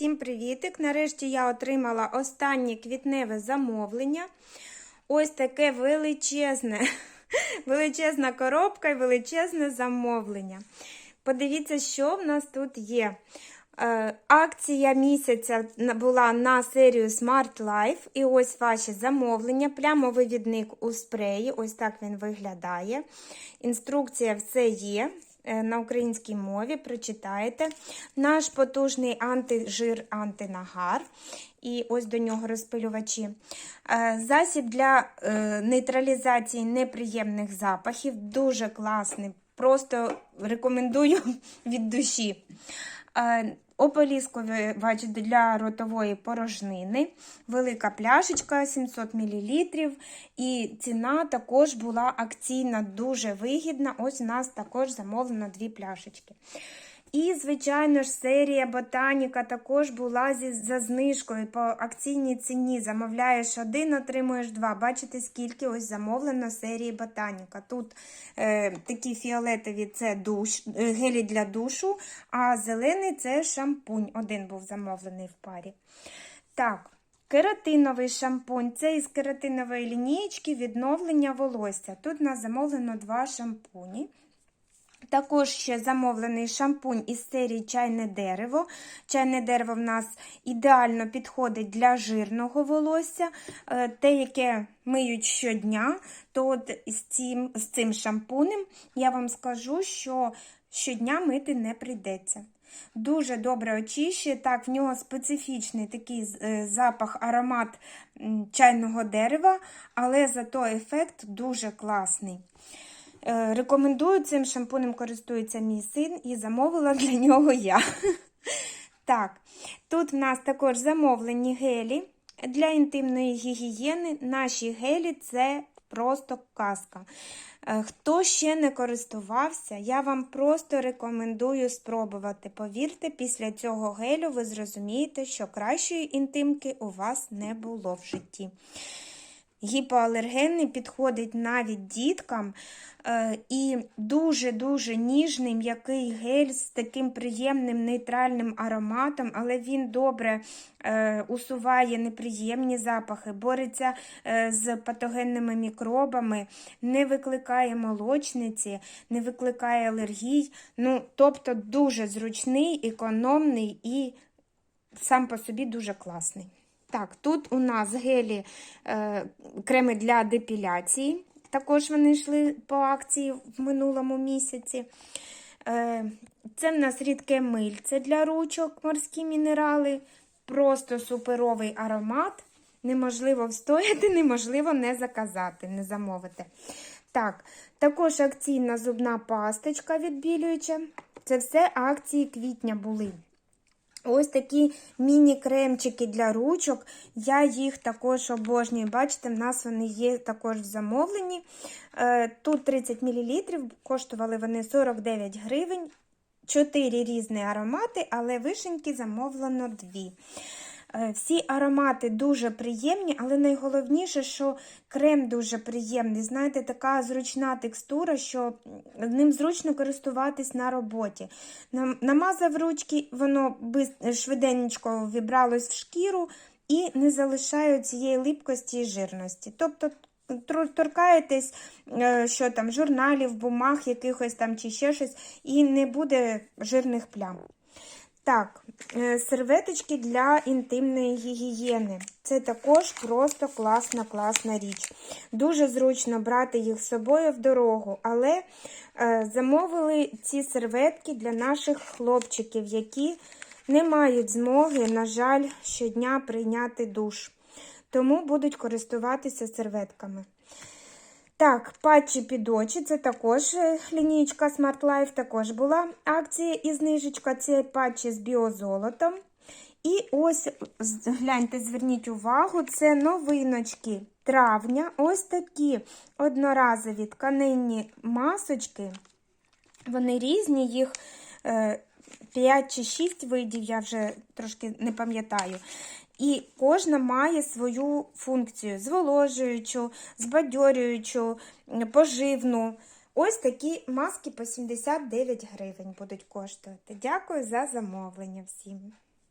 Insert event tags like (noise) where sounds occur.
Всім привітик! Нарешті я отримала останнє квітневе замовлення. Ось таке величезне, (laughs) величезна коробка і величезне замовлення. Подивіться, що в нас тут є. Е, Акція місяця була на серію Smart Life. І ось ваші замовлення. Плямовивідник у спреї. Ось так він виглядає. Інструкція все є. Е, На українській мові прочитаєте наш потужний антижир антинагар. І ось до нього розпилювачі. Е, Засіб для е, нейтралізації неприємних запахів. Дуже класний. Просто рекомендую (laughs) від душі. Ополіскувач для ротової порожнини, велика пляшечка 700 мл. І ціна також була акційна, дуже вигідна. Ось у нас також замовлено дві пляшечки. І, звичайно ж, серія Ботаніка також була зі, за знижкою по акційній ціні. Замовляєш один, отримуєш два. Бачите, скільки ось замовлено серії Ботаніка. Тут е, такі фіолетові це душ, е, гелі для душу, а зелений це шампунь. Один був замовлений в парі. Так. Кератиновий шампунь. Це із кератинової лінієчки відновлення волосся. Тут нас замовлено два шампуні. Також ще замовлений шампунь із серії чайне дерево. Чайне дерево в нас ідеально підходить для жирного волосся. Е, Те, яке миють щодня, то от з цим, з цим шампунем я вам скажу, що щодня мити не прийдеться. Дуже добре очищує. Так, в нього специфічний такий е, запах, аромат чайного дерева, але зато ефект дуже класний. Е, Рекомендую цим шампунем користується мій син і замовила для нього я. (laughs) Так, тут в нас також замовлені гелі для інтимної гігієни. Наші гелі це просто казка. Е, Хто ще не користувався, я вам просто рекомендую спробувати. Повірте, після цього гелю ви зрозумієте, що кращої інтимки у вас не було в житті. Гіпоалергенний підходить навіть діткам. Е, і дуже-дуже ніжний м'який гель з таким приємним нейтральним ароматом, але він добре е, усуває неприємні запахи, бореться е, з патогенними мікробами, не викликає молочниці, не викликає алергій. Ну, Тобто дуже зручний, економний і сам по собі дуже класний. Так, тут у нас гелі е, креми для депіляції. Також вони йшли по акції в минулому місяці. Е, це в нас рідке мильце для ручок, морські мінерали. Просто суперовий аромат. Неможливо встояти, (laughs) неможливо не заказати, не замовити. Так, також акційна зубна пасточка відбілююча. Це все акції квітня були. Ось такі міні-кремчики для ручок. Я їх також обожнюю. Бачите, в нас вони є також в замовленні. Е, тут 30 мл, коштували вони 49 гривень, Чотири різні аромати, але вишеньки замовлено 2 всі аромати дуже приємні, але найголовніше, що крем дуже приємний. Знаєте, така зручна текстура, що ним зручно користуватись на роботі. Намазав ручки, воно швиденько вібралось в шкіру і не залишає цієї липкості і жирності. Тобто торкаєтесь е, що там, журналів, бумаг, якихось там чи ще щось, і не буде жирних плям. Так, е, серветочки для інтимної гігієни. Це також просто класна, класна річ. Дуже зручно брати їх з собою в дорогу, але е, замовили ці серветки для наших хлопчиків, які не мають змоги, на жаль, щодня прийняти душ. Тому будуть користуватися серветками. Так, патчі під очі, це також е, лінійка Smart Life, також була акція і знижечка. Це патчі з біозолотом. І ось, гляньте, зверніть увагу, це новиночки травня. Ось такі одноразові тканинні масочки. Вони різні, їх 5 е, чи 6 видів, я вже трошки не пам'ятаю. І кожна має свою функцію: зволожуючу, збадьорюючу, поживну. Ось такі маски по 79 гривень будуть коштувати. Дякую за замовлення всім.